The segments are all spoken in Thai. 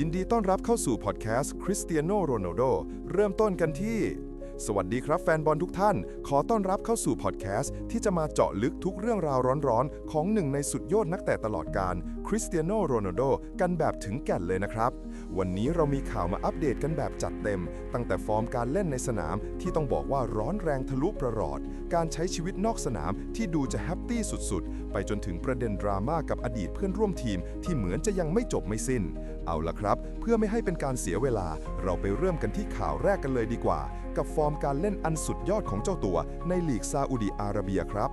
ยินดีต้อนรับเข้าสู่พอดแคสต์คริสเตียโนโรนัลโดเริ่มต้นกันที่ สวัสดีครับแฟนบอลทุกท่าน ขอต้อนรับเข้าสู่พอดแคสต์ที่จะมาเจาะลึกทุกเรื่องราวร้อนๆ ของหนึ่งในสุดยอดนักเตะตลอดการคริสเตียโนโรนัลโดกันแบบถึงแก่นเลยนะครับ วันนี้เรามีข่าวมาอัปเดตกันแบบจัดเต็ม ตั้งแต่ฟอร์มการเล่นในสนามที่ต้องบอกว่าร้อนแรงทะลุประหลอด การใช้ชีวิตนอกสนามที่ดูจะแฮปปี้สุดๆ ไปจนถึงประเด็นดราม่ากับอดีตเพื่อนร่วมทีมที่เหมือนจะยังไม่จบไม่สิ้น เอาละครับ เพื่อไม่ให้เป็นการเสียเวลา เราไปเริ่มกันที่ข่าวแรกกันเลยดีกว่า กับฟอร์มการเล่นอันสุดยอดของเจ้าตัวในลีกซาอุดิอาระเบียครับ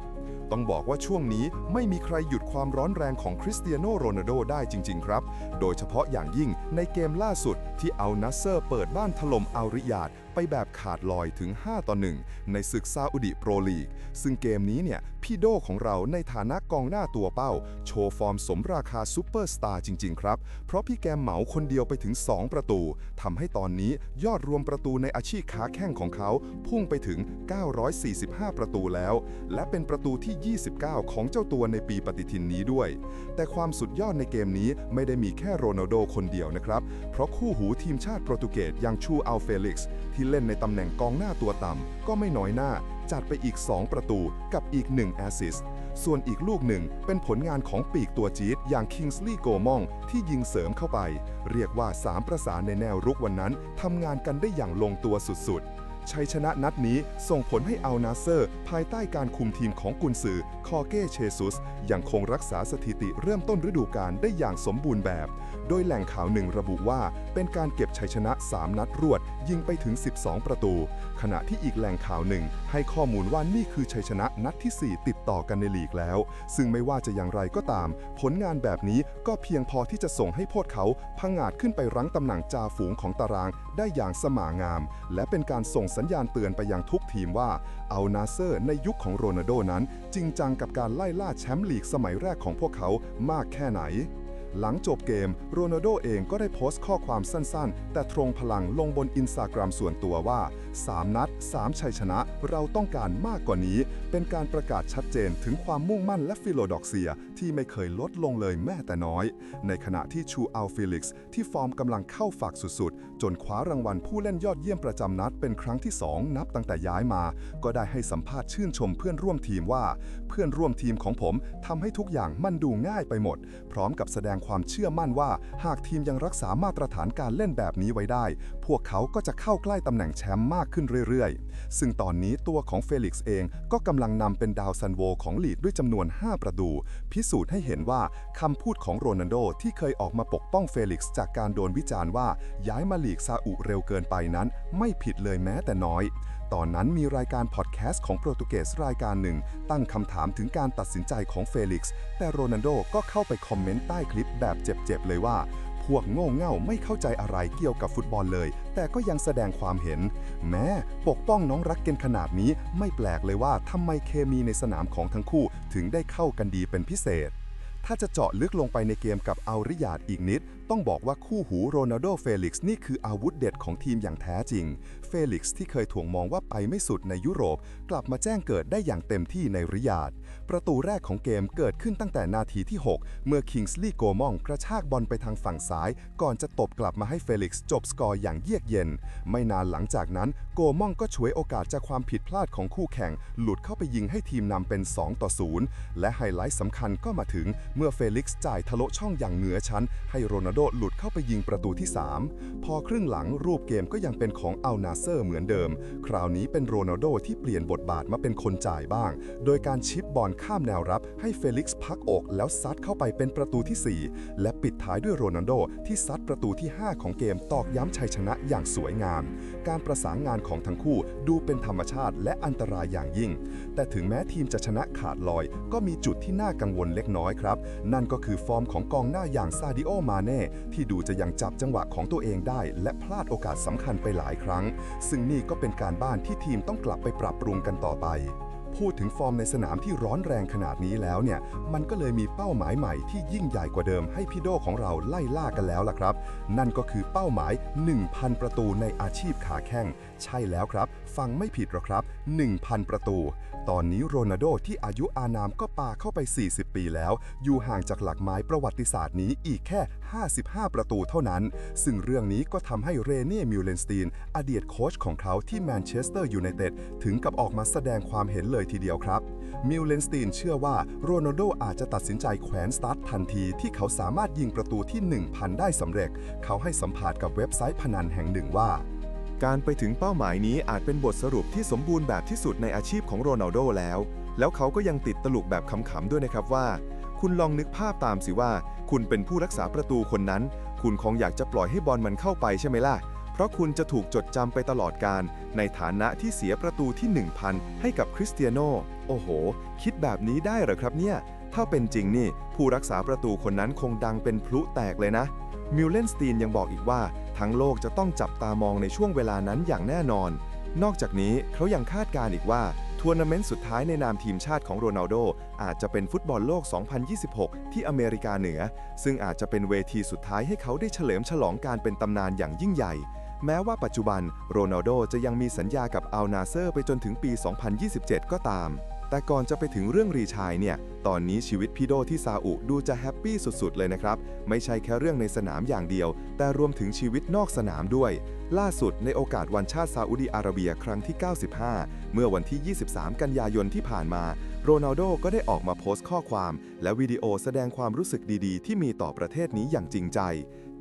ต้องบอกว่าช่วงนี้ไม่มีใครหยุดความร้อนแรงของคริสเตียโนโรนัลโดได้จริง ๆ ครับ โดยเฉพาะอย่างยิ่งในเกมล่าสุดที่เอานัสเซอร์เปิดบ้านถล่มอัลริยาด ไปแบบขาดลอยถึง 5 ต่อ 1 ในศึกซาอุดิโปรลีก ซึ่งเกมนี้เนี่ย พี่โดของเราในฐานะกองหน้าตัวเป้า โชว์ฟอร์มสมราคาซูเปอร์สตาร์จริง ๆ ครับ เพราะพี่แกมเหมาคนเดียวไปถึง 2 ประตูทำให้ตอนนี้ยอดรวมประตูในอาชีพค้าแข้งของเขา พุ่งไปถึง 945 ประตูแล้ว และเป็นประตูที่ 29 ของเจ้าตัวในปีปฏิทินนี้ด้วย แต่ความสุดยอดในเกมนี้ไม่ได้มีแค่โรนัลโดคนเดียวนะครับ เพราะคู่หูทีมชาติโปรตุเกสอย่างชูอัลเฟลิกซ์ที่เล่นในตำแหน่งกองหน้าตัวต่ำก็ไม่น้อยหน้า จัดไปอีก 2 ประตูกับอีก 1 แอสซิสส่วนอีกลูกหนึ่งเป็นผลงานของปีกตัวจี๊ดอย่างคิงส์ลีย์โกมองที่ยิงเสริมเข้าไป เรียกว่า 3 ประสานในแนวรุกวันนั้นทำงานกันได้อย่างลงตัวสุดๆ ชัยชนะนัดนี้ส่งผลให้อัลนาเซอร์ ภายใต้การคุมทีมของกุนซือคอเก้เชซุส ยังคงรักษาสถิติเริ่มต้นฤดูกาลได้อย่างสมบูรณ์แบบ โดยแหล่งข่าวหนึ่งระบุว่า เป็นการเก็บชัยชนะ 3 นัดรวด ยิงไปถึง 12 ประตู ขณะที่อีกแหล่งข่าวหนึ่ง ให้ข้อมูลว่านี่คือชัยชนะนัดที่ 4 ติดต่อกันในลีกแล้ว ซึ่งไม่ว่าจะอย่างไรก็ตาม ผลงานแบบนี้ก็เพียงพอที่จะส่งให้พวกเขาพังอาจขึ้นไปรั้งตำแหน่งจ่าฝูงของตารางได้อย่างสม่างาม และเป็นการส่งสัญญาณเตือนไปยังทุกทีมว่าเอัลนาเซอร์ในยุคของโรนัลโดนั้น จริงจังกับการไล่ล่าแชมป์ลีกสมัยแรกของพวกเขามากแค่ไหน หลังจบเกม โรนัลโดเองก็ได้โพสต์ข้อความสั้นๆ แต่ตรงพลังลงบนอินสตาแกรมส่วนตัวว่า 3 นัด 3 ชัยชนะเราต้องการมากกว่านี้ เป็นการประกาศชัดเจนถึงความมุ่งมั่นและฟิโลดอกเซีย ที่ไม่เคยลดลงเลยแม้แต่น้อย ในขณะที่ชูอัลฟิลิกซ์ที่ฟอร์มกำลังเข้าฝักสุดๆ จนคว้ารางวัลผู้เล่นยอดเยี่ยมประจำนัดเป็นครั้งที่ 2 นับตั้งแต่ย้ายมา ก็ได้ให้สัมภาษณ์ชื่นชมเพื่อนร่วมทีมว่า เพื่อนร่วมทีมของผมทำให้ทุกอย่างมันดูง่ายไปหมด พร้อมกับแสดงความเชื่อมั่นว่า หากทีมยังรักษามาตรฐานการเล่นแบบนี้ไว้ได้ พวกเขาก็จะเข้าใกล้ตำแหน่งแชมป์มากขึ้นเรื่อยๆ ซึ่งตอนนี้ตัวของเฟลิกซ์เองก็กำลังนำเป็นดาวซันโวของลีดด้วยจำนวน 5 ประตู พิสูจน์ให้เห็นว่าคำพูดของโรนัลโดที่เคยออกมาปกป้องเฟลิกซ์จากการโดนวิจารณ์ว่าย้ายมาลีกซาอุเร็วเกินไปนั้น ไม่ผิดเลยแม้แต่น้อย ตอนนั้นมีรายการพอดแคสต์ของโปรตุเกสรายการหนึ่ง ตั้งคำถามถึงการตัดสินใจของเฟลิกซ์ แต่โรนัลโดก็เข้าไปคอมเมนต์ใต้คลิปแบบเจ็บๆเลยว่า พวกโง่เง่าไม่เข้าใจอะไรเกี่ยวกับฟุตบอลเลย แต่ก็ยังแสดงความเห็น แม้ปกป้องน้องรักกันขนาดนี้ไม่แปลกเลยว่าทำไมเคมีในสนามของทั้งคู่ถึงได้เข้ากันดีเป็นพิเศษถ้าจะเจาะลึกลงไปในเกมกับอัลริยาดอีกนิด ต้องบอกว่าคู่หูโรนัลโดเฟลิกซ์นี่คืออาวุธเด็ดของทีมอย่างแท้จริง เฟลิกซ์ที่เคยถ่วงมองว่าไปไม่สุดในยุโรป กลับมาแจ้งเกิดได้อย่างเต็มที่ในริยาด ประตูแรกของเกมเกิดขึ้นตั้งแต่นาทีที่ 6 เมื่อคิงส์ลีย์โกมองกระชากบอลไปทางฝั่งซ้าย ก่อนจะตบกลับมาให้เฟลิกซ์จบสกอร์อย่างเยือกเย็น ไม่นานหลังจากนั้นโกมองก็ฉวยโอกาสจากความผิดพลาดของคู่แข่ง หลุดเข้าไปยิงให้ทีมนำเป็น 2 ต่อ 0 และไฮไลท์สำคัญก็มาถึงเมื่อเฟลิกซ์จ่ายทะลุช่องอย่างเหนือชั้นให้โรนัลโดหลุดเข้าไปยิงประตูที่ 3 พอครึ่งหลังรูปเกมก็ยังเป็นของอัลนาเซอร์เหมือนเดิม คราวนี้เป็นโรนัลโดที่เปลี่ยนบทบาทมาเป็นคนจ่ายบ้าง โดยการชิปบอลข้ามแนวรับให้เฟลิกซ์พักอกแล้วซัดเข้าไปเป็นประตูที่ 4 และปิดท้ายด้วยโรนัลโดที่ซัดประตูที่ 5 ของเกมตอกย้ำชัยชนะอย่างสวยงาม การประสานงานของทั้งคู่ดูเป็นธรรมชาติและอันตรายอย่างยิ่ง แต่ถึงแม้ทีมจะชนะขาดลอย ก็มีจุดที่น่ากังวลเล็กน้อยครับ นั่นก็คือฟอร์มของกองหน้าอย่างซาดิโอ มาเน่ที่ดูจะยังจับจังหวะของตัวเองได้ และพลาดโอกาสสำคัญไปหลายครั้ง ซึ่งนี่ก็เป็นการบ้านที่ทีมต้องกลับไปปรับปรุงกันต่อไป พูดถึงฟอร์มในสนามที่ร้อนแรงขนาดนี้แล้วเนี่ย มันก็เลยมีเป้าหมายใหม่ที่ยิ่งใหญ่กว่าเดิมให้พี่โดของเราไล่ล่ากันแล้วล่ะครับ นั่นก็คือเป้าหมาย 1,000 ประตูในอาชีพขาแข้ง ใช่แล้วครับ ฟังไม่ผิดหรอกครับ 1,000 ประตู ตอนนี้โรนัลโดที่อายุอานามก็ปาเข้าไป 40 ปีแล้ว อยู่ห่างจากหลักไม้ประวัติศาสตร์นี้อีกแค่ 55 ประตูเท่านั้น ซึ่งเรื่องนี้ก็ทำให้เรเน่มิลเลนสตีนอดีตโค้ชของเขาที่แมนเชสเตอร์ยูไนเต็ดถึงกับออกมาแสดงความเห็นเลยทีเดียวครับ มิลเลนสตีนเชื่อว่าโรนัลโดอาจจะตัดสินใจแขวนสตาร์ททันทีที่เขาสามารถยิงประตูที่ 1,000 ได้สำเร็จ เขาให้สัมภาษณ์กับเว็บไซต์พนันแห่งหนึ่งว่า การไปถึงเป้าหมายนี้อาจเป็นบทสรุปที่สมบูรณ์แบบที่สุดในอาชีพของโรนัลโดแล้ว แล้วเขาก็ยังติดตลกแบบขำๆด้วยนะครับว่า คุณลองนึกภาพตามสิว่า คุณเป็นผู้รักษาประตูคนนั้น คุณคงอยากจะปล่อยให้บอลมันเข้าไปใช่ไหมล่ะ เพราะคุณจะถูกจดจำไปตลอดการ ในฐานะที่เสียประตูที่ 1,000 ให้กับคริสเตียโน โอ้โห คิดแบบนี้ได้เหรอครับเนี่ย ถ้าเป็นจริงนี่ ผู้รักษาประตูคนนั้นคงดังเป็นพลุแตกเลยนะ มิลเลนสตีนยังบอกอีกว่า ทั้งโลกจะต้องจับตามองในช่วงเวลานั้นอย่างแน่นอน นอกจากนี้เขายังคาดการณ์อีกว่าทัวร์นาเมนต์สุดท้ายในนามทีมชาติของโรนัลโดอาจจะเป็นฟุตบอลโลก 2026 ที่อเมริกาเหนือ ซึ่งอาจจะเป็นเวทีสุดท้ายให้เขาได้เฉลิมฉลองการเป็นตำนานอย่างยิ่งใหญ่ แม้ว่าปัจจุบันโรนัลโดจะยังมีสัญญากับอัลนาเซอร์ไปจนถึงปี 2027 ก็ตาม แต่ก่อนจะไปถึงเรื่องรีชายเนี่ย ตอนนี้ชีวิตพี่โดที่ซาอุดูจะแฮปปี้สุดๆ เลยนะครับ ไม่ใช่แค่เรื่องในสนามอย่างเดียว แต่รวมถึงชีวิตนอกสนามด้วย ล่าสุดในโอกาสวันชาติซาอุดีอาระเบียครั้งที่ 95 เมื่อวันที่ 23 กันยายนที่ผ่านมา โรนัลโดก็ได้ออกมาโพสต์ข้อความ และวิดีโอแสดงความรู้สึกดีๆ ที่มีต่อประเทศนี้อย่างจริงใจ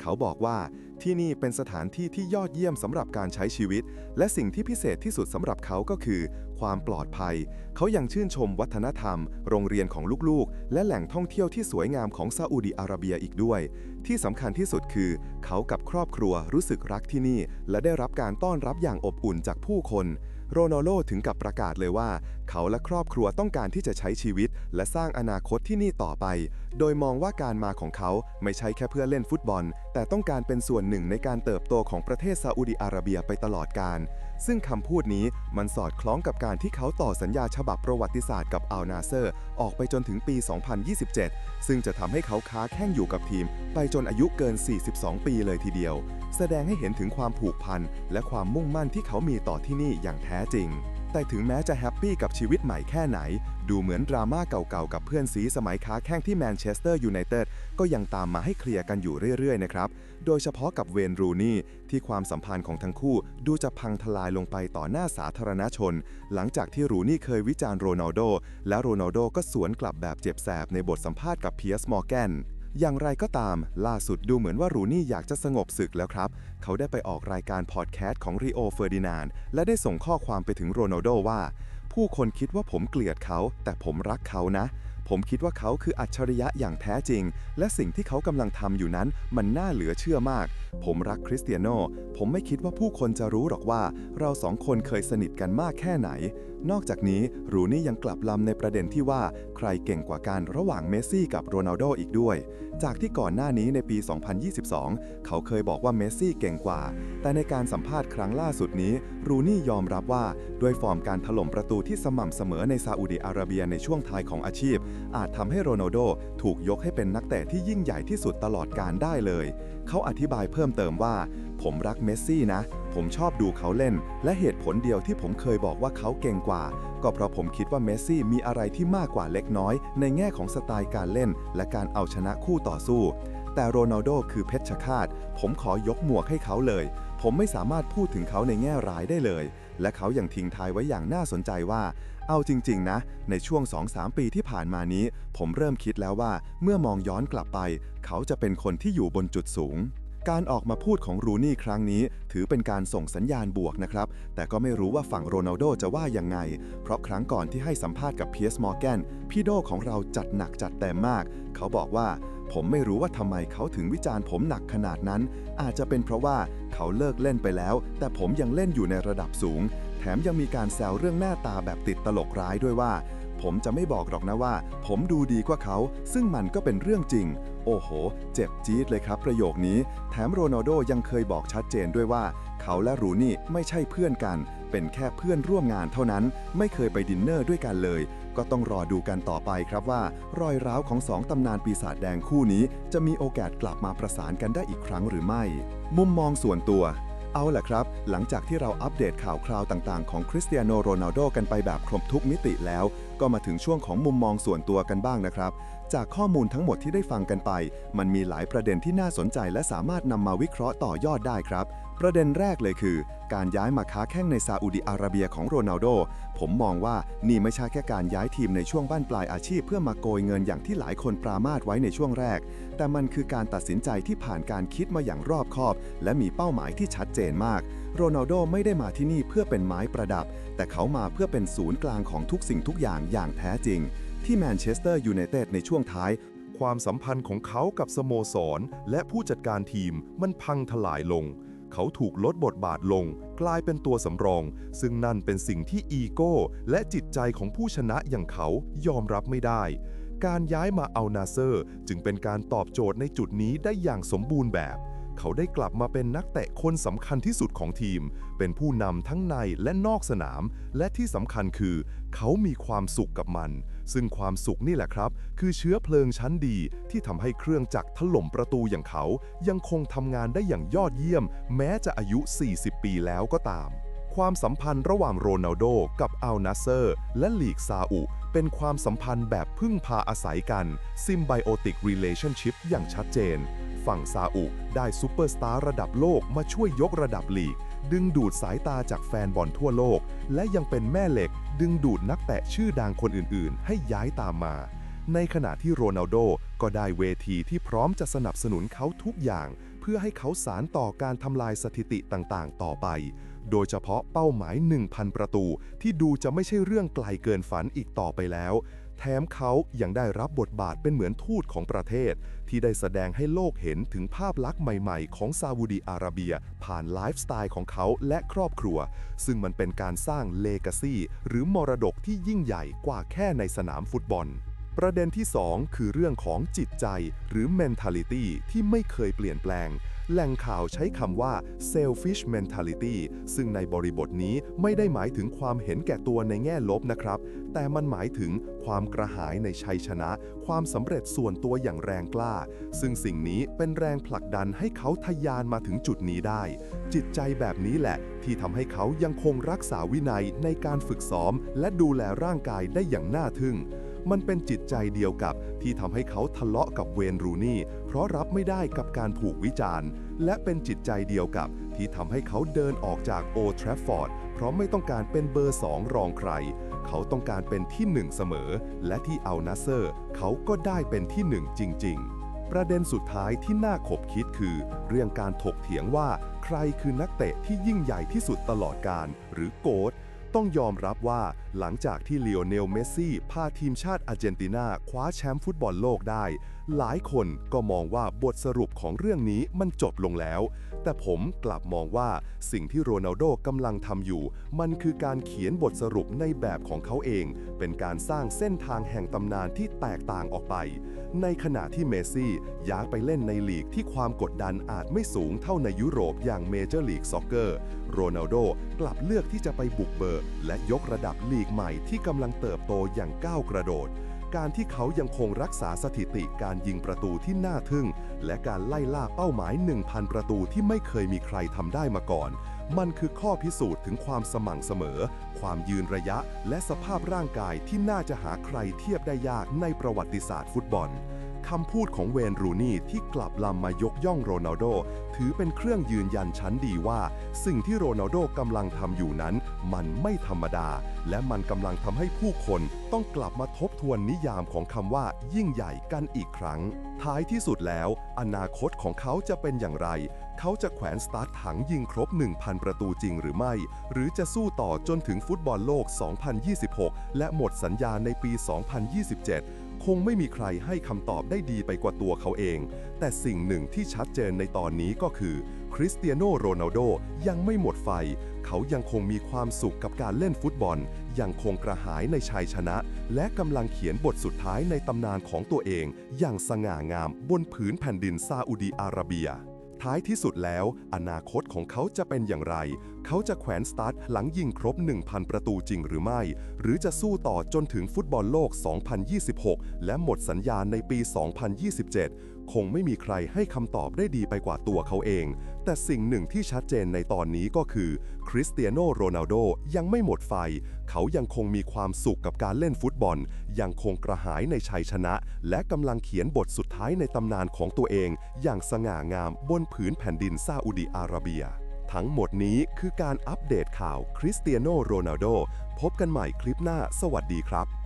เขาบอกว่า ที่นี่เป็นสถานที่ที่ยอดเยี่ยมสำหรับการใช้ชีวิต และสิ่งที่พิเศษที่สุดสำหรับเขาก็คือ ความปลอดภัย เขายังชื่นชมวัฒนธรรม โรงเรียนของลูกๆ และแหล่งท่องเที่ยวที่สวยงามของซาอุดีอาระเบียอีกด้วย ที่สำคัญที่สุดคือ เขากับครอบครัวรู้สึกรักที่นี่ และได้รับการต้อนรับอย่างอบอุ่นจากผู้คน โรนัลโดถึงกับประกาศเลยว่า เขาและครอบครัวต้องการที่จะใช้ชีวิต และสร้างอนาคตที่นี่ต่อไป โดยมองว่าการมาของเขาไม่ใช่แค่เพื่อเล่นฟุตบอล แต่ต้องการเป็นส่วนหนึ่งในการเติบโตของประเทศซาอุดิอาระเบียไปตลอดกาล ซึ่งคำพูดนี้มันสอดคล้องกับการที่เขาต่อสัญญาฉบับประวัติศาสตร์กับอัลนาเซอร์ ออกไปจนถึงปี 2027 ซึ่งจะทำให้เขาค้าแข่งอยู่กับทีม ไปจนอายุเกิน 42 ปีเลยทีเดียว แสดงให้เห็นถึงความผูกพัน และความมุ่งมั่นที่เขามีต่อที่นี่อย่างแท้จริงแต่ถึงแม้จะแฮปปี้กับชีวิตใหม่แค่ไหน ดูเหมือนดราม่าเก่าๆ กับเพื่อนซีสมัยค้าแข่งที่แมนเชสเตอร์ยูไนเต็ดก็ยังตามมาให้เคลียร์กันอยู่เรื่อยๆ นะครับ โดยเฉพาะกับเวนรูนี่ที่ความสัมพันธ์ของทั้งคู่ดูจะพังทลายลงไปต่อหน้าสาธารณชน หลังจากที่รูนี่เคยวิจารณ์โรนัลโด และโรนัลโดก็สวนกลับแบบเจ็บแสบในบทสัมภาษณ์กับเพียสมอร์แกนอย่างไรก็ตาม ล่าสุดดูเหมือนว่ารูนี่อยากจะสงบศึกแล้วครับ เขาได้ไปออกรายการพอดแคสต์ของรีโอเฟอร์ดินานและได้ส่งข้อความไปถึงโรนัลโดว่า ผู้คนคิดว่าผมเกลียดเขา แต่ผมรักเขานะ ผมคิดว่าเขาคืออัจฉริยะอย่างแท้จริง และสิ่งที่เขากำลังทำอยู่นั้นมันน่าเหลือเชื่อมาก ผมรักคริสเตียโนผมไม่คิดว่าผู้คนจะรู้หรอกว่า เราสองคนเคยสนิทกันมากแค่ไหน นอกจากนี้รูนี่ยังกลับลำในประเด็นที่ว่าใครเก่งกว่ากันระหว่างเมสซี่กับโรนัลโดอีกด้วย จากที่ก่อนหน้านี้ในปี 2022 เขาเคยบอกว่าเมสซี่เก่งกว่า แต่ในการสัมภาษณ์ครั้งล่าสุดนี้รูนี่ยอมรับว่าด้วยฟอร์มการถล่มประตูที่สม่ำเสมอในซาอุดิอาระเบียในช่วงท้ายของอาชีพ อาจทำให้โรนัลโดถูกยกให้เป็นนักเตะที่ยิ่งใหญ่ที่สุดตลอดการได้เลย เขาอธิบายเพิ่มเติมว่า ผมรักเมสซี่นะ ผมชอบดูเขาเล่น และเหตุผลเดียวที่ผมเคยบอกว่าเขาเก่งกว่า ก็เพราะผมคิดว่าเมสซี่มีอะไรที่มากกว่าเล็กน้อย ในแง่ของสไตล์การเล่น และการเอาชนะคู่ต่อสู้ แต่โรนัลโดคือเพชรฆาต ผมขอยกหมวกให้เขาเลย ผมไม่สามารถพูดถึงเขาในแง่ร้ายได้เลย และเขายังทิ้งทายไว้อย่างน่าสนใจว่าเอาจริง ๆ นะ ในช่วง 2-3 ปีที่ผ่านมานี้ ผมเริ่มคิดแล้วว่า เมื่อมองย้อนกลับไป เขาจะเป็นคนที่อยู่บนจุดสูง การออกมาพูดของรูนี่ครั้งนี้ ถือเป็นการส่งสัญญาณบวกนะครับ แต่ก็ไม่รู้ว่าฝั่งโรนัลโดจะว่ายังไง เพราะครั้งก่อนที่ให้สัมภาษณ์กับเพียร์สมอร์แกนพี่โดของเราจัดหนักจัดเต็มมาก เขาบอกว่าผมไม่รู้ว่าทำไมเขาถึงวิจารณ์ผมหนักขนาดนั้น อาจจะเป็นเพราะว่าเขาเลิกเล่นไปแล้ว แต่ผมยังเล่นอยู่ในระดับสูง แถมยังมีการแซวเรื่องหน้าตาแบบติดตลกร้ายด้วยว่า ผมจะไม่บอกหรอกนะว่า ผมดูดีกว่าเขา ซึ่งมันก็เป็นเรื่องจริง โอ้โห เจ็บจี๊ดเลยครับประโยคนี้ แถมโรนัลโดยังเคยบอกชัดเจนด้วยว่า เขาและรูนี่ไม่ใช่เพื่อนกัน เป็นแค่เพื่อนร่วมงานเท่านั้น ไม่เคยไปดินเนอร์ด้วยกันเลย ก็ต้องรอดูกันต่อไปครับว่า รอยร้าวของสองตำนานปีศาจแดงคู่นี้ จะมีโอกาสกลับมาประสานกันได้อีกครั้งหรือไม่ มุมมองส่วนตัว เอาล่ะครับ หลังจากที่เราอัปเดตข่าวคราวต่างๆ ของคริสเตียโนโรนัลโดกันไปแบบครบทุกมิติแล้ว ก็มาถึงช่วงของมุมมองส่วนตัวกันบ้างนะครับ จากข้อมูลทั้งหมดที่ได้ฟังกันไป มันมีหลายประเด็นที่น่าสนใจและสามารถนำมาวิเคราะห์ต่อยอดได้ครับ ประเด็นแรกเลยคือ การย้ายมาค้าแข้งในซาอุดิอาระเบียของโรนัลโด ผมมองว่านี่ไม่ใช่แค่การย้ายทีมในช่วงบ้านปลายอาชีพ เพื่อมาโกยเงินอย่างที่หลายคนปรามาสไว้ในช่วงแรก แต่มันคือการตัดสินใจที่ผ่านการคิดมาอย่างรอบคอบ และมีเป้าหมายที่ชัดเจนมาก โรนัลโดไม่ได้มาที่นี่เพื่อเป็นไม้ประดับ แต่เขามาเพื่อเป็นศูนย์กลางของทุกสิ่งทุกอย่างอย่างแท้จริง ที่แมนเชสเตอร์ยูไนเต็ดในช่วงท้าย ความสัมพันธ์ของเขากับสโมสร และผู้จัดการทีมมันพังทลายลง เขาถูกลดบทบาทลง กลายเป็นตัวสำรอง ซึ่งนั่นเป็นสิ่งที่อีโก้ และจิตใจของผู้ชนะอย่างเขายอมรับไม่ได้ การย้ายมาเอานาเซอร์ จึงเป็นการตอบโจทย์ในจุดนี้ได้อย่างสมบูรณ์แบบเขาได้กลับมาเป็นนักเตะคนสำคัญที่สุดของทีม เป็นผู้นำทั้งในและนอกสนาม และที่สำคัญคือ เขามีความสุขกับมัน ซึ่งความสุขนี่แหละครับ คือเชื้อเพลิงชั้นดีที่ทำให้เครื่องจักรถล่มประตูอย่างเขา ยังคงทำงานได้อย่างยอดเยี่ยม แม้จะอายุ 40 ปีแล้วก็ตาม ความสัมพันธ์ระหว่างโรนัลโดกับอัลนาเซอร์ และลีกซาอุ เป็นความสัมพันธ์แบบพึ่งพาอาศัยกัน Symbiotic Relationship อย่างชัดเจน ฝั่งซาอุได้ซูเปอร์สตาร์ระดับโลกมาช่วยยกระดับลีก ดึงดูดสายตาจากแฟนบอลทั่วโลก และยังเป็นแม่เหล็ก ดึงดูดนักเตะชื่อดังคนอื่นๆ ให้ย้ายตามมา ในขณะที่โรนัลโดก็ได้เวทีที่พร้อมจะสนับสนุนเขาทุกอย่าง เพื่อให้เขาสารต่อการทำลายสถิติต่างๆ ต่อไป โดยเฉพาะเป้าหมาย 1,000 ประตู ที่ดูจะไม่ใช่เรื่องไกลเกินฝันอีกต่อไปแล้วแถมเขายังได้รับบทบาทเป็นเหมือนทูตของประเทศ ที่ได้แสดงให้โลกเห็นถึงภาพลักษณ์ใหม่ๆ ของซาอุดีอาระเบีย ผ่านไลฟ์สไตล์ของเขาและครอบครัว ซึ่งมันเป็นการสร้างเลกาซีหรือมรดกที่ยิ่งใหญ่กว่าแค่ในสนามฟุตบอลประเด็นที่ 2 คือเรื่องของจิตใจหรือ mentality ที่ไม่เคยเปลี่ยนแปลง แหล่งข่าวใช้คำว่า selfish mentality ซึ่งในบริบทนี้ไม่ได้หมายถึงความเห็นแก่ตัวในแง่ลบนะครับ แต่มันหมายถึงความกระหายในชัยชนะ ความสำเร็จส่วนตัวอย่างแรงกล้า ซึ่งสิ่งนี้เป็นแรงผลักดันให้เขาทะยานมาถึงจุดนี้ได้ จิตใจแบบนี้แหละ ที่ทำให้เขายังคงรักษาวินัยในการฝึกซ้อม และดูแลร่างกายได้อย่างน่าทึ่ง มันเป็นจิตใจเดียวกับที่ทำให้เขาทะเลาะกับเวนรูนี่ เพราะรับไม่ได้กับการผูกวิจารณ์ และเป็นจิตใจเดียวกับที่ทำให้เขาเดินออกจากโอทราฟฟอร์ดเพราะไม่ต้องการเป็นเบอร์สองรองใคร เขาต้องการเป็นที่หนึ่งเสมอ และที่เอัลนาเซอร์ เขาก็ได้เป็นที่หนึ่งจริง ๆประเด็นสุดท้ายที่น่าขบคิดคือ เรื่องการถกเถียงว่า ใครคือนักเตะที่ยิ่งใหญ่ที่สุดตลอดการ หรือโกด ต้องยอมรับว่าหลังจากที่เลโอเนล เมสซี่พาทีมชาติอาร์เจนตินาคว้าแชมป์ฟุตบอลโลกได้หลายคนก็มองว่าบทสรุปของเรื่องนี้มันจบลงแล้ว แต่ผมกลับมองว่าสิ่งที่โรนัลโดกำลังทำอยู่ มันคือการเขียนบทสรุปในแบบของเขาเอง เป็นการสร้างเส้นทางแห่งตำนานที่แตกต่างออกไป ในขณะที่เมซี่ย้ายไปเล่นในลีกที่ความกดดันอาจไม่สูงเท่าในยุโรปอย่างเมเจอร์ลีกซ็อกเกอร์โรนัลโดกลับเลือกที่จะไปบุกเบิกและยกระดับลีกใหม่ที่กำลังเติบโตอย่างก้าวกระโดด การที่เขายังคงรักษาสถิติการยิงประตูที่น่าทึ่ง และการไล่ล่าเป้าหมาย 1,000 ประตูที่ไม่เคยมีใครทำได้มาก่อน มันคือข้อพิสูจน์ถึงความสม่ำเสมอ ความยืนระยะ และสภาพร่างกายที่น่าจะหาใครเทียบได้ยากในประวัติศาสตร์ฟุตบอล คำพูดของเวนรูนี่ที่กลับลำมายกย่องโรนัลโด ถือเป็นเครื่องยืนยันชั้นดีว่า สิ่งที่โรนัลโดกำลังทำอยู่นั้น มันไม่ธรรมดา และมันกำลังทำให้ผู้คนต้องกลับมาทบทวนนิยามของคำว่า ยิ่งใหญ่กันอีกครั้ง ท้ายที่สุดแล้ว อนาคตของเขาจะเป็นอย่างไร เขาจะแขวนสตาร์ทถังยิงครบ 1,000 ประตูจริงหรือไม่ หรือจะสู้ต่อจนถึงฟุตบอลโลก 2026 และหมดสัญญาในปี 2027 คงไม่มีใครให้คำตอบได้ดีไปกว่าตัวเขาเอง แต่สิ่งหนึ่งที่ชัดเจนในตอนนี้ก็คือ คริสเตียโนโรนัลโดยังไม่หมดไฟ เขายังคงมีความสุขกับการเล่นฟุตบอล ยังคงกระหายในชัยชนะ และกำลังเขียนบทสุดท้ายในตำนานของตัวเอง อย่างสง่างามบนผืนแผ่นดินซาอุดีอาระเบียท้ายที่สุดแล้ว อนาคตของเขาจะเป็นอย่างไรเขาจะแขวนสตาร์ทหลังยิงครบ 1,000 ประตูจริงหรือไม่ หรือจะสู้ต่อจนถึงฟุตบอลโลก 2026 และหมดสัญญาในปี 2027 คงไม่มีใครให้คำตอบได้ดีไปกว่าตัวเขาเอง แต่สิ่งหนึ่งที่ชัดเจนในตอนนี้ก็คือ คริสเตียโนโรนัลโดยังไม่หมดไฟ เขายังคงมีความสุขกับการเล่นฟุตบอล ยังคงกระหายในชัยชนะ และกำลังเขียนบทสุดท้ายในตำนานของตัวเอง อย่างสง่างามบนผืนแผ่นดินซาอุดีอาระเบีย ทั้งหมดนี้คือการอัปเดตข่าวคริสเตียโนโรนัลโด พบกันใหม่คลิปหน้า สวัสดีครับ